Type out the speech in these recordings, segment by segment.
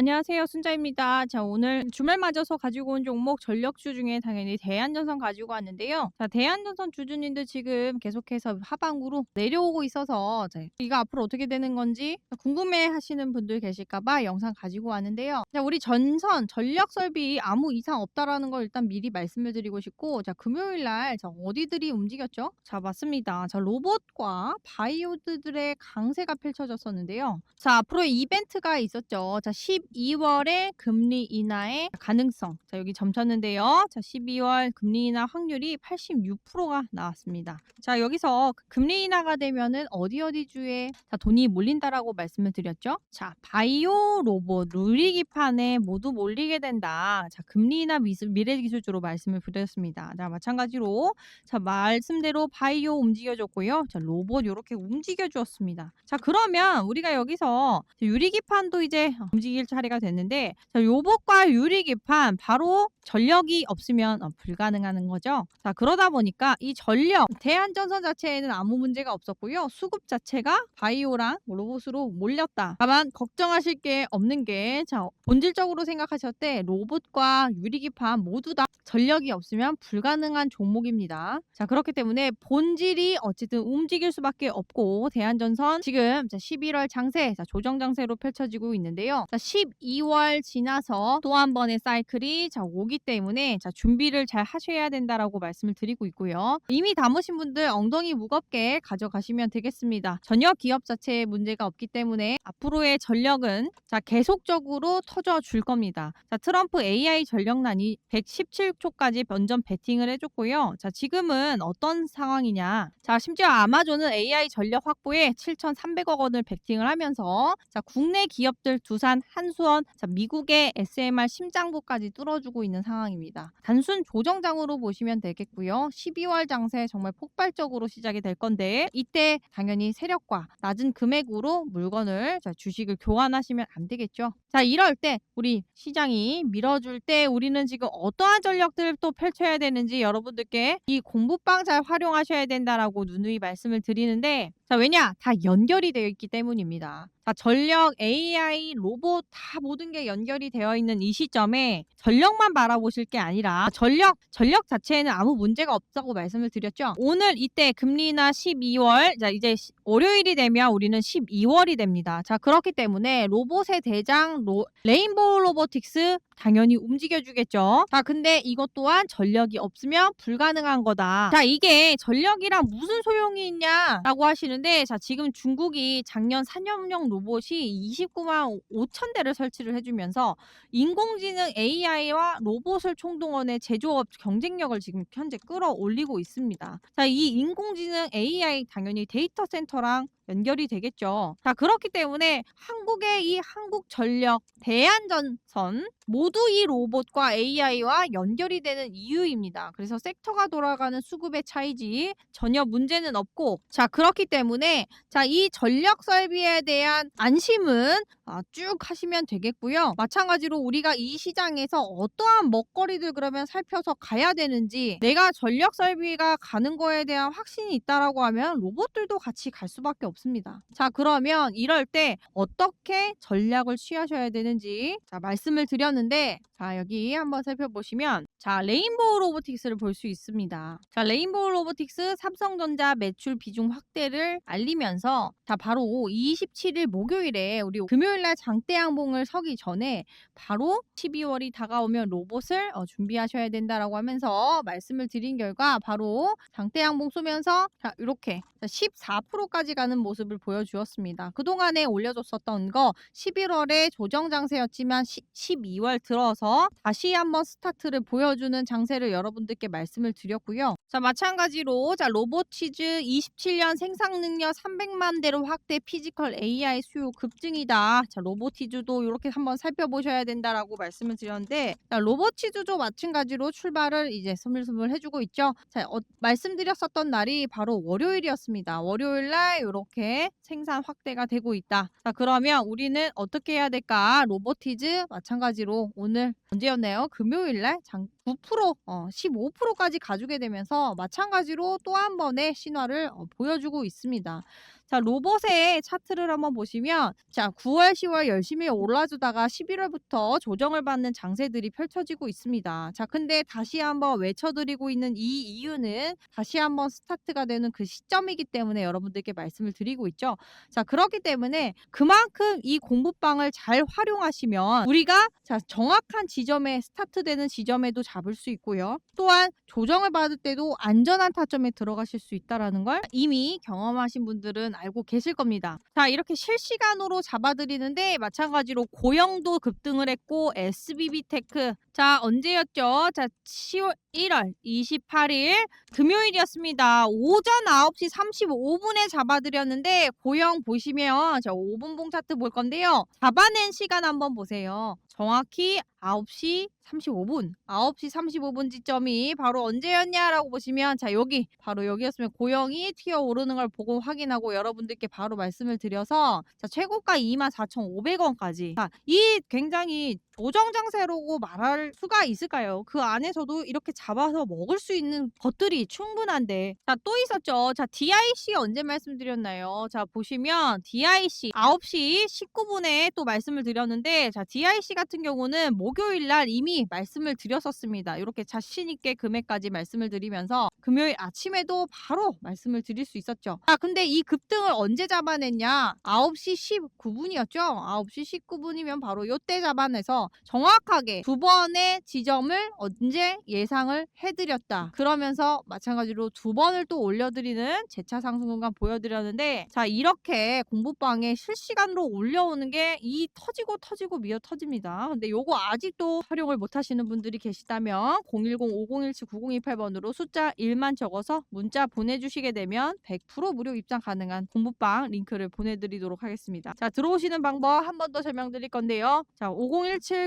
안녕하세요. 순자입니다. 자, 오늘 주말 맞아서 가지고 온 종목 전력주 중에 당연히 대한전선 가지고 왔는데요. 자, 대한전선 주주님들 지금 계속해서 하방으로 내려오고 있어서 자, 이거 앞으로 어떻게 되는 건지 궁금해 하시는 분들 계실까봐 영상 가지고 왔는데요. 자, 우리 전선 전력 설비 아무 이상 없다라는 걸 일단 미리 말씀을 드리고 싶고 자, 금요일 날 자, 어디들이 움직였죠? 자, 맞습니다. 자, 로봇과 바이오드들의 강세가 펼쳐졌었는데요. 자, 앞으로 이벤트가 있었죠. 자, 12월에 금리 인하의 가능성. 자, 여기 점쳤는데요. 자, 12월 금리 인하 확률이 86%가 나왔습니다. 자, 여기서 금리 인하가 되면은 어디 어디 주에 자, 돈이 몰린다라고 말씀을 드렸죠. 자, 바이오 로봇 누리기판에 모두 몰리게 된다. 자, 금리 인하 미래 기술주로 말씀을 드렸습니다. 자, 마찬가지로 자, 말씀대로 바이오 움직여줬고요. 자, 로봇 이렇게 움직여 주었습니다. 자, 그러면 우리가 여기서 유리 기판도 이제 움직일 차례가 됐는데 자, 요봇과 유리기판 바로 전력이 없으면 어, 불가능한 거죠. 자 그러다 보니까 이 전력 대한전선 자체에는 아무 문제가 없었고요. 수급 자체가 바이오랑 로봇으로 몰렸다. 다만 걱정하실 게 없는 게 자 본질적으로 생각하실 때 로봇과 유리기판 모두 다 전력이 없으면 불가능한 종목입니다. 자 그렇기 때문에 본질이 어쨌든 움직일 수밖에 없고 대한전선 지금 자, 11월 장세 자, 조정 장세로 펼쳐지고 있는데요. 자, 12월 지나서 또 한 번의 사이클이 자, 오기 때문에 자, 준비를 잘 하셔야 된다라고 말씀을 드리고 있고요. 이미 담으신 분들 엉덩이 무겁게 가져가시면 되겠습니다. 전력 기업 자체에 문제가 없기 때문에 앞으로의 전력은 자, 계속적으로 터져 줄 겁니다. 자, 트럼프 AI 전력난이 117초까지 변전 베팅을 해줬고요. 자, 지금은 어떤 상황이냐? 자, 심지어 아마존은 AI 전력 확보에 7,300억 원을 베팅을 하면서 자, 국내 기업들 두산, 한수 원, 자, 미국의 SMR 심장부까지 뚫어주고 있는 상황입니다. 단순 조정장으로 보시면 되겠고요. 12월 장세 정말 폭발적으로 시작이 될 건데 이때 당연히 세력과 낮은 금액으로 물건을 자, 주식을 교환하시면 안 되겠죠. 자, 이럴 때 우리 시장이 밀어줄 때 우리는 지금 어떠한 전력들을 또 펼쳐야 되는지 여러분들께 이 공부방 잘 활용하셔야 된다라고 누누이 말씀을 드리는데 자, 왜냐? 다 연결이 되어 있기 때문입니다. 자, 전력, AI, 로봇 다 모든 게 연결이 되어 있는 이 시점에 전력만 바라보실 게 아니라 전력, 전력 자체에는 아무 문제가 없다고 말씀을 드렸죠. 오늘 이때 금리나 12월, 자, 이제 월요일이 되면 우리는 12월이 됩니다. 자, 그렇기 때문에 로봇의 대장 로, 레인보우 로보틱스 당연히 움직여주겠죠. 자, 근데 이것 또한 전력이 없으면 불가능한 거다. 자, 이게 전력이랑 무슨 소용이 있냐라고 하시는데, 자, 지금 중국이 작년 산업용 로봇이 29만 5천 대를 설치를 해주면서 인공지능 AI와 로봇을 총동원해 제조업 경쟁력을 지금 현재 끌어올리고 있습니다. 자, 이 인공지능 AI 당연히 데이터 센터랑 연결이 되겠죠. 자, 그렇기 때문에 한국의 이 한국 전력, 대한전선 모두 이 로봇과 AI와 연결이 되는 이유입니다. 그래서 섹터가 돌아가는 수급의 차이지 전혀 문제는 없고 자, 그렇기 때문에 자, 이 전력 설비에 대한 안심은 아, 쭉 하시면 되겠고요. 마찬가지로 우리가 이 시장에서 어떠한 먹거리들 그러면 살펴서 가야 되는지 내가 전력 설비가 가는 거에 대한 확신이 있다라고 하면 로봇들도 같이 갈 수밖에 없 습니다. 자, 그러면 이럴 때 어떻게 전략을 취하셔야 되는지 자, 말씀을 드렸는데 자, 여기 한번 살펴보시면 자, 레인보우 로보틱스를 볼 수 있습니다. 자, 레인보우 로보틱스 삼성전자 매출 비중 확대를 알리면서 자, 바로 27일 목요일에 우리 금요일 날 장대 양봉을 서기 전에 바로 12월이 다가오면 로봇을 어, 준비하셔야 된다라고 하면서 말씀을 드린 결과 바로 장대 양봉 쏘면서 자, 이렇게 14%까지 가는 모습을 보여주었습니다. 그동안에 올려줬었던 거 11월에 조정 장세였지만 12월 들어서 다시 한번 스타트를 보여주는 장세를 여러분들께 말씀을 드렸고요. 자 마찬가지로 자 로보치즈 27년 생산 능력 300만 대로 확대 피지컬 AI 수요 급증이다. 자 로보티즈도 이렇게 한번 살펴보셔야 된다라고 말씀을 드렸는데 자, 로보치즈도 마찬가지로 출발을 이제 스물스물 해주고 있죠. 자 어, 말씀드렸었던 날이 바로 월요일이었습니다. 월요일 날 이렇게 생산 확대가 되고 있다. 자 그러면 우리는 어떻게 해야 될까? 로보티즈 마찬가지로 오늘 언제였나요? 금요일 날 장 9% 어, 15%까지 가지게 되면서 마찬가지로 또 한 번의 신화를 어, 보여주고 있습니다. 자, 로봇의 차트를 한번 보시면 자, 9월, 10월 열심히 올라주다가 11월부터 조정을 받는 장세들이 펼쳐지고 있습니다. 자, 근데 다시 한번 외쳐드리고 있는 이 이유는 다시 한번 스타트가 되는 그 시점이기 때문에 여러분들께 말씀을 드리고 있죠. 자, 그렇기 때문에 그만큼 이 공부방을 잘 활용하시면 우리가 자, 정확한 지점에 스타트되는 지점에도 잡을 수 있고요. 또한 조정을 받을 때도 안전한 타점에 들어가실 수 있다라는 걸 이미 경험하신 분들은 알고 계실 겁니다. 자, 이렇게 실시간으로 잡아드리는데 마찬가지로 고영도 급등을 했고 SBB 테크 자, 언제였죠? 자, 10월 1월 28일 금요일이었습니다. 오전 9시 35분에 잡아드렸는데 고영 보시면 자, 5분봉 차트 볼 건데요. 잡아낸 시간 한번 보세요. 정확히 9시 35분, 9시 35분 지점이 바로 언제였냐라고 보시면 자 여기 바로 여기였으면 고영이 튀어 오르는 걸 보고 확인하고 여러분들께 바로 말씀을 드려서 자 최고가 24,500원까지. 자이 굉장히 조정 장세라고 말할 수가 있을까요? 그 안에서도 이렇게 잡아서 먹을 수 있는 것들이 충분한데 자 또 있었죠. 자 DIC 언제 말씀드렸나요? 자 보시면 DIC 9시 19분에 또 말씀을 드렸는데 자 DIC 같은 경우는 목요일 날 이미 말씀을 드렸었습니다. 이렇게 자신 있게 금액까지 말씀을 드리면서 금요일 아침에도 바로 말씀을 드릴 수 있었죠. 자 근데 이 급등을 언제 잡아냈냐? 9시 19분이었죠. 9시 19분이면 바로 요때 잡아내서 정확하게 두 번의 지점을 언제 예상을 해드렸다. 그러면서 마찬가지로 두 번을 또 올려드리는 재차 상승 공간 보여드렸는데 자 이렇게 공부방에 실시간으로 올려오는 게 이 터지고 터지고 미어 터집니다. 근데 요거 아직도 활용을 못 하시는 분들이 계시다면 010-5017-9028번으로 숫자 1만 적어서 문자 보내주시게 되면 100% 무료 입장 가능한 공부방 링크를 보내드리도록 하겠습니다. 자 들어오시는 방법 한 번 더 설명드릴 건데요. 자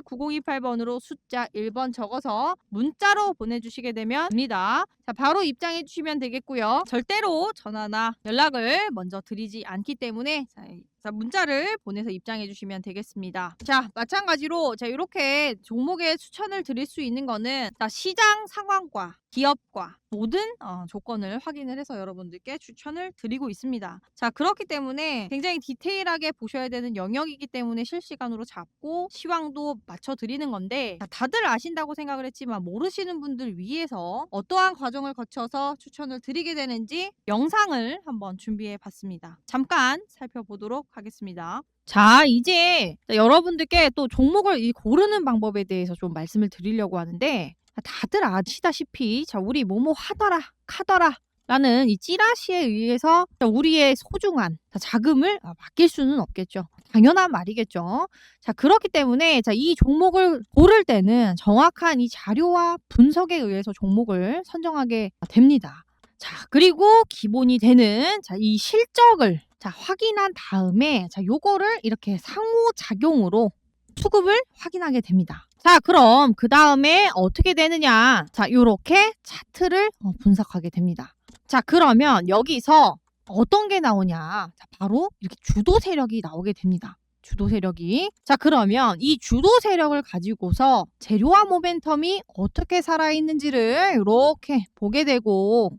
5017-9028번으로 숫자 1번 적어서 문자로 보내주시게 되면 됩니다. 자 바로 입장해 주시면 되겠고요. 절대로 전화나 연락을 먼저 드리지 않기 때문에 자, 자, 문자를 보내서 입장해 주시면 되겠습니다. 자, 마찬가지로 자, 이렇게 종목에 추천을 드릴 수 있는 거는 자, 시장 상황과 기업과 모든 어, 조건을 확인을 해서 여러분들께 추천을 드리고 있습니다. 자, 그렇기 때문에 굉장히 디테일하게 보셔야 되는 영역이기 때문에 실시간으로 잡고 시황도 맞춰 드리는 건데 자, 다들 아신다고 생각을 했지만 모르시는 분들 위해서 어떠한 과정을 거쳐서 추천을 드리게 되는지 영상을 한번 준비해 봤습니다. 잠깐 살펴보도록 하겠습니다. 자, 이제 여러분들께 또 종목을 이 고르는 방법에 대해서 좀 말씀을 드리려고 하는데 다들 아시다시피 자, 우리 뭐뭐 하더라, 카더라 라는 이 찌라시에 의해서 우리의 소중한 자금을 맡길 수는 없겠죠. 당연한 말이겠죠. 자, 그렇기 때문에 자, 이 종목을 고를 때는 정확한 이 자료와 분석에 의해서 종목을 선정하게 됩니다. 자, 그리고 기본이 되는 자, 이 실적을 자, 확인한 다음에 자, 요거를 이렇게 상호작용으로 수급을 확인하게 됩니다. 자, 그럼 그 다음에 어떻게 되느냐? 자, 요렇게 차트를 어, 분석하게 됩니다. 자, 그러면 여기서 어떤 게 나오냐? 자, 바로 이렇게 주도 세력이 나오게 됩니다. 주도 세력이. 자, 그러면 이 주도 세력을 가지고서 재료와 모멘텀이 어떻게 살아있는지를 이렇게 보게 되고,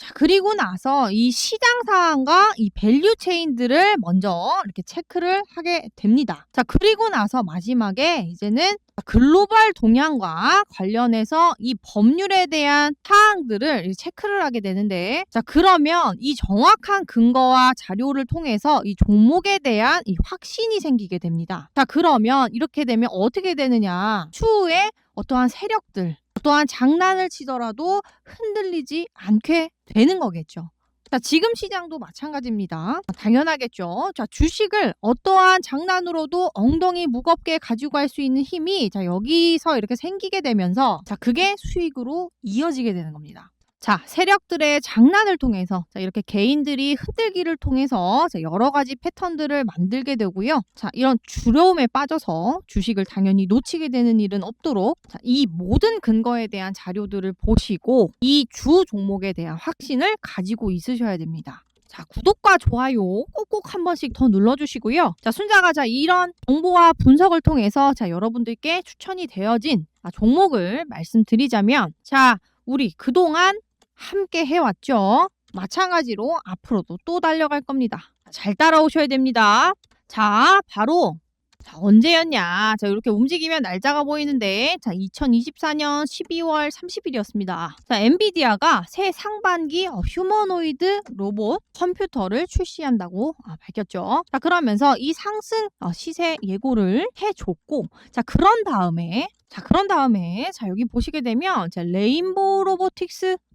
자, 그리고 나서 이 시장 상황과 이 밸류 체인들을 먼저 이렇게 체크를 하게 됩니다. 자, 그리고 나서 마지막에 이제는 글로벌 동향과 관련해서 이 법률에 대한 사항들을 체크를 하게 되는데 자 그러면 이 정확한 근거와 자료를 통해서 이 종목에 대한 이 확신이 생기게 됩니다. 자 그러면 이렇게 되면 어떻게 되느냐 추후에 어떠한 세력들 어떠한 장난을 치더라도 흔들리지 않게 되는 거겠죠. 자, 지금 시장도 마찬가지입니다. 당연하겠죠. 자, 주식을 어떠한 장난으로도 엉덩이 무겁게 가지고 갈 수 있는 힘이 자, 여기서 이렇게 생기게 되면서 자, 그게 수익으로 이어지게 되는 겁니다. 자, 세력들의 장난을 통해서 자, 이렇게 개인들이 흔들기를 통해서 자, 여러 가지 패턴들을 만들게 되고요. 자, 이런 두려움에 빠져서 주식을 당연히 놓치게 되는 일은 없도록 자, 이 모든 근거에 대한 자료들을 보시고 이 주 종목에 대한 확신을 가지고 있으셔야 됩니다. 자, 구독과 좋아요 꼭꼭 한 번씩 더 눌러주시고요. 자, 순자가 자, 이런 정보와 분석을 통해서 자, 여러분들께 추천이 되어진 아, 종목을 말씀드리자면 자, 우리 그동안 함께 해왔죠. 마찬가지로 앞으로도 또 달려갈 겁니다. 잘 따라오셔야 됩니다. 자, 바로 자, 언제였냐? 자, 이렇게 움직이면 날짜가 보이는데, 자, 2024년 12월 30일이었습니다. 자, 엔비디아가 새 상반기 어, 휴머노이드 로봇 컴퓨터를 출시한다고 아, 밝혔죠. 자, 그러면서 이 상승 어, 시세 예고를 해줬고, 자, 그런 다음에, 자, 그런 다음에, 자, 여기 보시게 되면, 자, 레인보우 로보틱스, 아,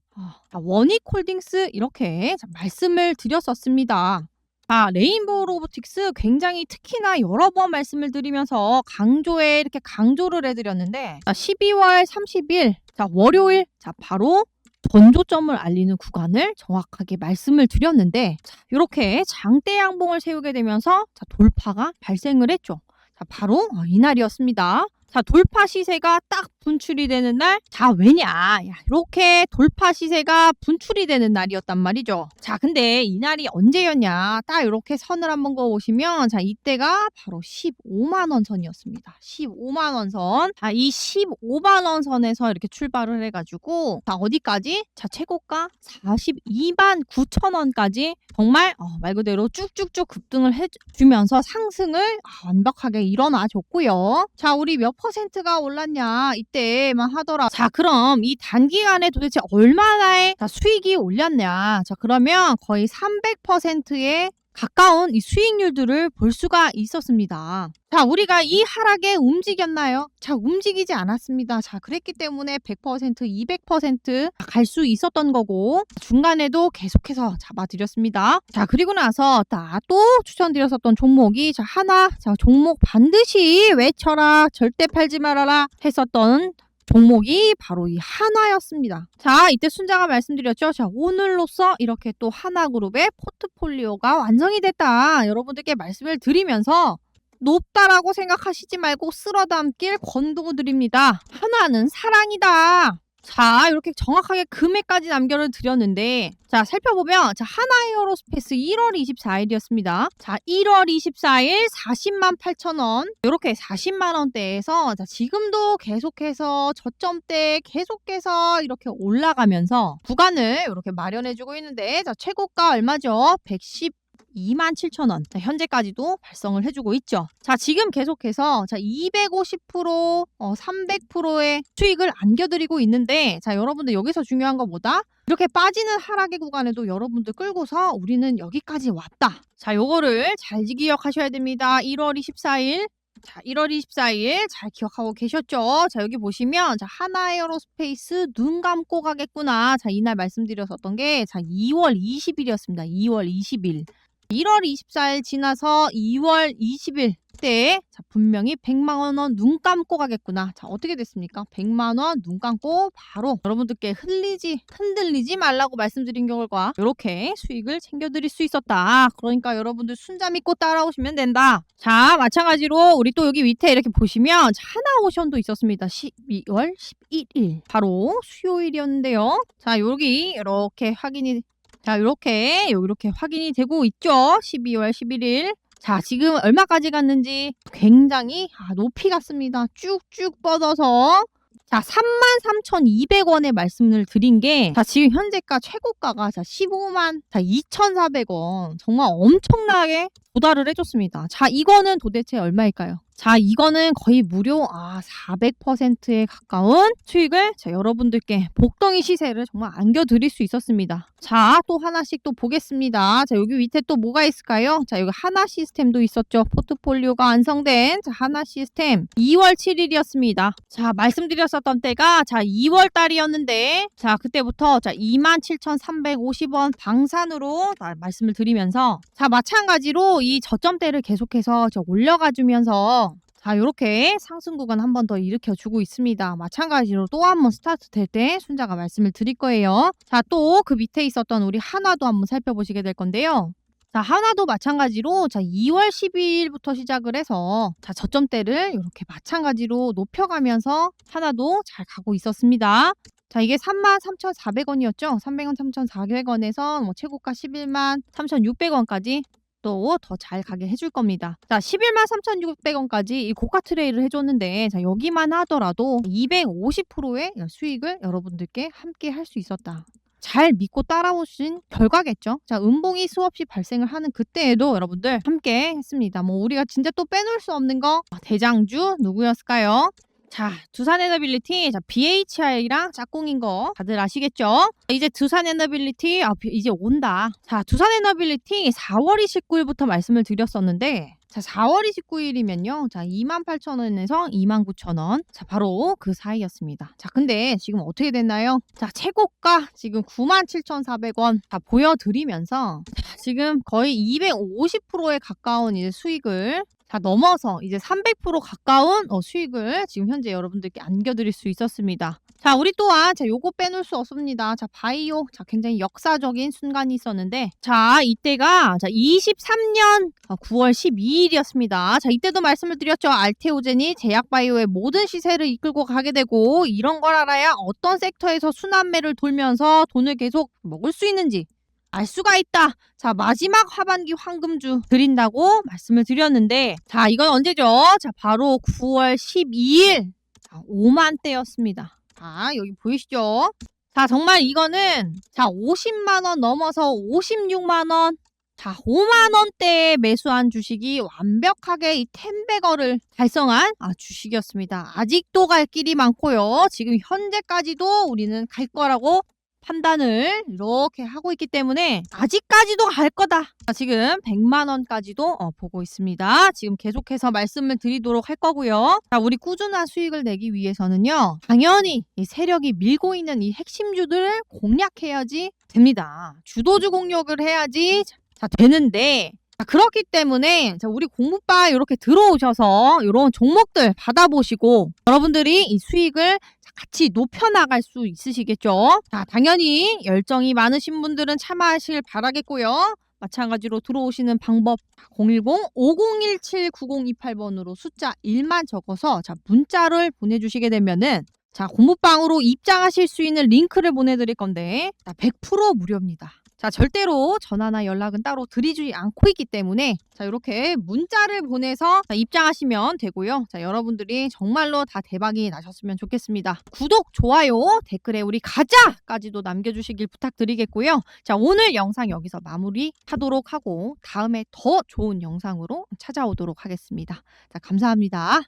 자, 원익홀딩스 이렇게 자, 말씀을 드렸었습니다. 아, 레인보우 로보틱스 굉장히 특히나 여러 번 말씀을 드리면서 강조에 이렇게 강조를 해드렸는데 자, 12월 30일 자 월요일 자 바로 전조점을 알리는 구간을 정확하게 말씀을 드렸는데 자, 이렇게 장대 양봉을 세우게 되면서 자, 돌파가 발생을 했죠. 자 바로 어, 이날이었습니다. 자 돌파 시세가 딱 분출이 되는 날. 자 왜냐? 야, 이렇게 돌파 시세가 분출이 되는 날이었단 말이죠. 자 근데 이 날이 언제였냐? 딱 이렇게 선을 한번 그어 보시면 자 이때가 바로 15만 원 선이었습니다. 15만 원 선. 자 이 15만 원 선에서 이렇게 출발을 해가지고 자 어디까지? 자 최고가 42만 9천 원까지 정말 어, 말 그대로 쭉쭉쭉 급등을 해주면서 상승을 아, 완벽하게 일어나 줬고요. 자 우리 몇 퍼센트가 올랐냐 이때만 하더라. 자 그럼 이 단기간에 도대체 얼마나의 자, 수익이 올렸냐? 자 그러면 거의 300%의 가까운 이 수익률들을 볼 수가 있었습니다. 자, 우리가 이 하락에 움직였나요? 자, 움직이지 않았습니다. 자, 그랬기 때문에 100%, 200%갈 수 있었던 거고, 중간에도 계속해서 잡아드렸습니다. 자, 그리고 나서 또 추천드렸었던 종목이, 자, 하나, 자, 종목 반드시 외쳐라, 절대 팔지 말아라 했었던 종목이 바로 이 하나였습니다. 자, 이때 순자가 말씀드렸죠. 자, 오늘로써 이렇게 또 하나그룹의 포트폴리오가 완성이 됐다. 여러분들께 말씀을 드리면서 높다라고 생각하시지 말고 쓸어 담길 권도 드립니다. 하나는 사랑이다. 자, 이렇게 정확하게 금액까지 남겨를 드렸는데, 자, 살펴보면, 자, 하나 에어로스페이스 1월 24일이었습니다. 자, 1월 24일 40만 8천 원. 이렇게 40만 원대에서, 자, 지금도 계속해서 저점대 계속해서 이렇게 올라가면서 구간을 이렇게 마련해주고 있는데, 자, 최고가 얼마죠? 110 27,000원 현재까지도 발송을 해주고 있죠. 자 지금 계속해서 자 250% 어, 300%의 수익을 안겨드리고 있는데 자 여러분들 여기서 중요한 거 뭐다? 이렇게 빠지는 하락의 구간에도 여러분들 끌고서 우리는 여기까지 왔다. 자 요거를 잘 기억하셔야 됩니다. 1월 24일 자, 1월 24일 잘 기억하고 계셨죠? 자, 여기 보시면 자, 하나 에어로스페이스 눈 감고 가겠구나. 자, 이날 말씀드렸었던 게 자, 2월 20일이었습니다. 2월 20일. 1월 24일 지나서 2월 20일 때 자, 분명히 100만 원 눈 감고 가겠구나. 자, 어떻게 됐습니까? 100만 원 눈 감고 바로 여러분들께 흘리지 흔들리지 말라고 말씀드린 결과 이렇게 수익을 챙겨 드릴 수 있었다. 그러니까 여러분들 순자 믿고 따라오시면 된다. 자, 마찬가지로 우리 또 여기 밑에 이렇게 보시면 하나 오션도 있었습니다. 12월 11일. 바로 수요일이었는데요. 자, 여기 이렇게 확인이 자, 이렇게 이렇게 확인이 되고 있죠. 12월 11일. 자, 지금 얼마까지 갔는지 굉장히 아, 높이 갔습니다. 쭉쭉 뻗어서 자, 33,200원에 말씀을 드린 게, 자, 지금 현재가 최고가가 자, 15만, 자, 2,400원. 정말 엄청나게 도달을 해줬습니다. 자, 이거는 도대체 얼마일까요? 자, 이거는 거의 무료 아, 400%에 가까운 수익을 자, 여러분들께 복덩이 시세를 정말 안겨드릴 수 있었습니다. 자, 또 하나씩 또 보겠습니다. 자, 여기 밑에 또 뭐가 있을까요? 자, 여기 하나 시스템도 있었죠. 포트폴리오가 완성된 자, 하나 시스템 2월 7일이었습니다. 자, 말씀드렸었던 때가 자, 2월 달이었는데 자, 그때부터 자, 27,350원 방산으로 자, 말씀을 드리면서 자, 마찬가지로 이 저점대를 계속해서 올려가 주면서 자, 이렇게 상승 구간 한 번 더 일으켜 주고 있습니다. 마찬가지로 또 한 번 스타트 될 때 순자가 말씀을 드릴 거예요. 자, 또 그 밑에 있었던 우리 하나도 한번 살펴보시게 될 건데요. 자, 하나도 마찬가지로 자, 2월 12일부터 시작을 해서 자, 저점대를 이렇게 마찬가지로 높여가면서 하나도 잘 가고 있었습니다. 자, 이게 33,400원이었죠? 300원, 3,400원에서 뭐 최고가 11만 3,600원까지 또 더 잘 가게 해줄 겁니다. 자, 11만 3,600원까지 이 고가 트레이를 해줬는데, 자, 여기만 하더라도 250%의 수익을 여러분들께 함께 할 수 있었다. 잘 믿고 따라오신 결과겠죠. 자, 음봉이 수없이 발생을 하는 그때에도 여러분들 함께 했습니다. 뭐 우리가 진짜 또 빼놓을 수 없는 거 아, 대장주 누구였을까요? 자, 두산 에너빌리티, 자, BHI랑 짝꿍인 거 다들 아시겠죠? 이제 두산 에너빌리티, 아, 비- 이제 온다. 자, 두산 에너빌리티 4월 29일부터 말씀을 드렸었는데, 자, 4월 29일이면요. 자, 28,000원에서 29,000원. 자, 바로 그 사이였습니다. 자, 근데 지금 어떻게 됐나요? 자, 최고가 지금 97,400원 다 보여드리면서 자, 지금 거의 250%에 가까운 이제 수익을 다 넘어서 이제 300% 가까운 어, 수익을 지금 현재 여러분들께 안겨드릴 수 있었습니다. 자, 우리 또한 자, 요거 빼놓을 수 없습니다. 자, 바이오. 자, 굉장히 역사적인 순간이 있었는데 자, 이때가 자, 23년 9월 12일이었습니다. 자, 이때도 말씀을 드렸죠. 알테오젠이 제약바이오의 모든 시세를 이끌고 가게 되고 이런 걸 알아야 어떤 섹터에서 순환매를 돌면서 돈을 계속 먹을 수 있는지 알 수가 있다. 자, 마지막 하반기 황금주 드린다고 말씀을 드렸는데, 자, 이건 언제죠? 자, 바로 9월 12일. 자, 5만 대였습니다. 자, 여기 보이시죠? 자, 정말 이거는, 자, 50만원 넘어서 56만원. 자, 5만원대에 매수한 주식이 완벽하게 이 텐베거를 달성한 아, 주식이었습니다. 아직도 갈 길이 많고요. 지금 현재까지도 우리는 갈 거라고 판단을 이렇게 하고 있기 때문에 아직까지도 갈 거다. 자, 지금 100만 원까지도 어, 보고 있습니다. 지금 계속해서 말씀을 드리도록 할 거고요. 자, 우리 꾸준한 수익을 내기 위해서는요. 당연히 이 세력이 밀고 있는 이 핵심주들을 공략해야지 됩니다. 주도주 공략을 해야지 자, 되는데 자, 그렇기 때문에 자, 우리 공부바 이렇게 들어오셔서 이런 종목들 받아보시고 여러분들이 이 수익을 자, 같이 높여나갈 수 있으시겠죠? 자, 당연히 열정이 많으신 분들은 참아하실 바라겠고요. 마찬가지로 들어오시는 방법 010-5017-9028번으로 숫자 1만 적어서 자, 문자를 보내주시게 되면은 자, 공부방으로 입장하실 수 있는 링크를 보내드릴 건데 자, 100% 무료입니다. 자, 절대로 전화나 연락은 따로 드리지 않고 있기 때문에 자, 이렇게 문자를 보내서 자, 입장하시면 되고요. 자, 여러분들이 정말로 다 대박이 나셨으면 좋겠습니다. 구독, 좋아요, 댓글에 우리 가자까지도 남겨주시길 부탁드리겠고요. 자, 오늘 영상 여기서 마무리하도록 하고 다음에 더 좋은 영상으로 찾아오도록 하겠습니다. 자, 감사합니다.